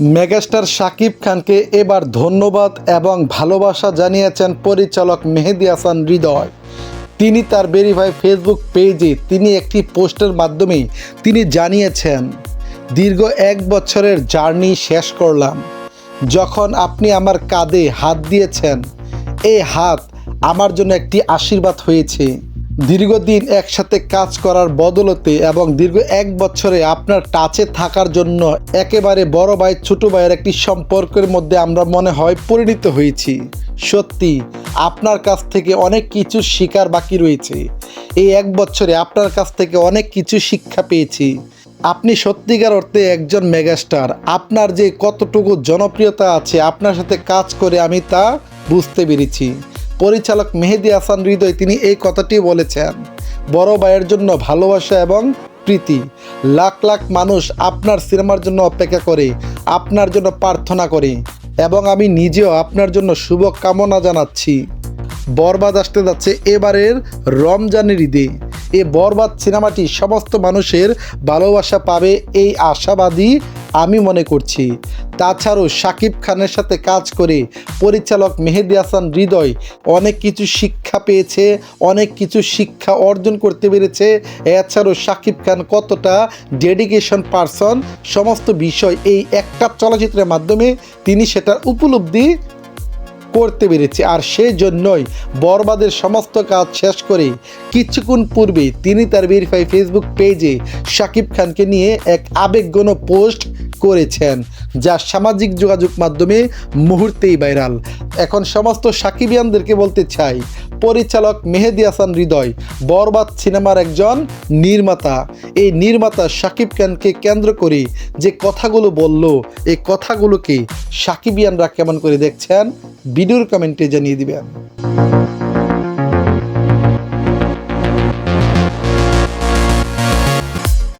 Megastar Shakib খানকে এবার ধন্যবাদ এবং ভালোবাসা জানিয়েছেন পরিচালক মেহেদি হাসান হৃদয়। তিনি তার ভেরিফাই ফেসবুক পেজে তিনি একটি পোস্টের মাধ্যমে তিনি জানিয়েছেন, দীর্ঘ এক বছরের জার্নি শেষ করলাম। যখন আপনি আমার কাঁধে হাত দিয়েছেন এই হাত আমার জন্য একটি আশীর্বাদ হয়েছে। দীর্ঘদিন একসাথে কাজ করার বদলতে এবং দীর্ঘ এক বছরে আপনার টাচে থাকার জন্য একেবারে বড় ভাই, ছোট ভাইয়ের একটি সম্পর্কের মধ্যে আমরা মনে হয় পরিণত হয়েছি। সত্যি, আপনার কাছ থেকে অনেক কিছু শিকার বাকি রয়েছে। এই এক বছরে আপনার কাছ থেকে অনেক কিছু শিক্ষা পেয়েছি। আপনি সত্যিকার অর্থে একজন মেগাস্টার। আপনার যে কতটুকু জনপ্রিয়তা আছে আপনার সাথে কাজ করে আমি তা বুঝতে পেরেছি। পরিচালক মেহেদি হাসান হৃদয় তিনি এই কথাটি বলেছেন, বড় ভাইয়ের জন্য ভালোবাসা এবং প্রীতি। লাখ লাখ মানুষ আপনার সিনেমার জন্য অপেক্ষা করে, আপনার জন্য প্রার্থনা করে এবং আমি নিজেও আপনার জন্য শুভকামনা জানাচ্ছি। বরবাদ আসতে যাচ্ছে এবারের রমজানের ঈদে। এ বরবাদ সিনেমাটি সমস্ত মানুষের ভালোবাসা পাবে এই আশাবাদী আমি মনে করছি। তাছাড়াও শাকিব খানের সাথে কাজ করে পরিচালক মেহেদি হাসান হৃদয় অনেক কিছু শিক্ষা পেয়েছে, অনেক কিছু শিক্ষা অর্জন করতে পেরেছে। এছাড়াও শাকিব খান কতটা ডেডিকেশন পারসন সমস্ত বিষয় এই একটা চলচ্চিত্রের মাধ্যমে তিনি সেটার উপলব্ধি করতে পেরেছে। আর সেই জন্যই বরবাদের সমস্ত কাজ শেষ করে কিছুক্ষণ পূর্বে তিনি তার ভেরিফাই ফেসবুক পেজে শাকিব খানকে নিয়ে এক আবেগঘন পোস্ট করেছেন, যা সামাজিক যোগাযোগ মাধ্যমে মুহূর্তেই ভাইরাল। এখন সমস্ত সাকিবিয়ানদেরকে বলতে চাই, পরিচালক মেহেদি হাসান হৃদয়, বরবাদ সিনেমার একজন নির্মাতা। এই নির্মাতা সাকিব খানকে কেন্দ্র করে যে কথাগুলো বলল, এই কথাগুলোকে সাকিবিয়ানরা কেমন করে দেখছেন, ভিডিওর কমেন্টে জানিয়ে দিবেন।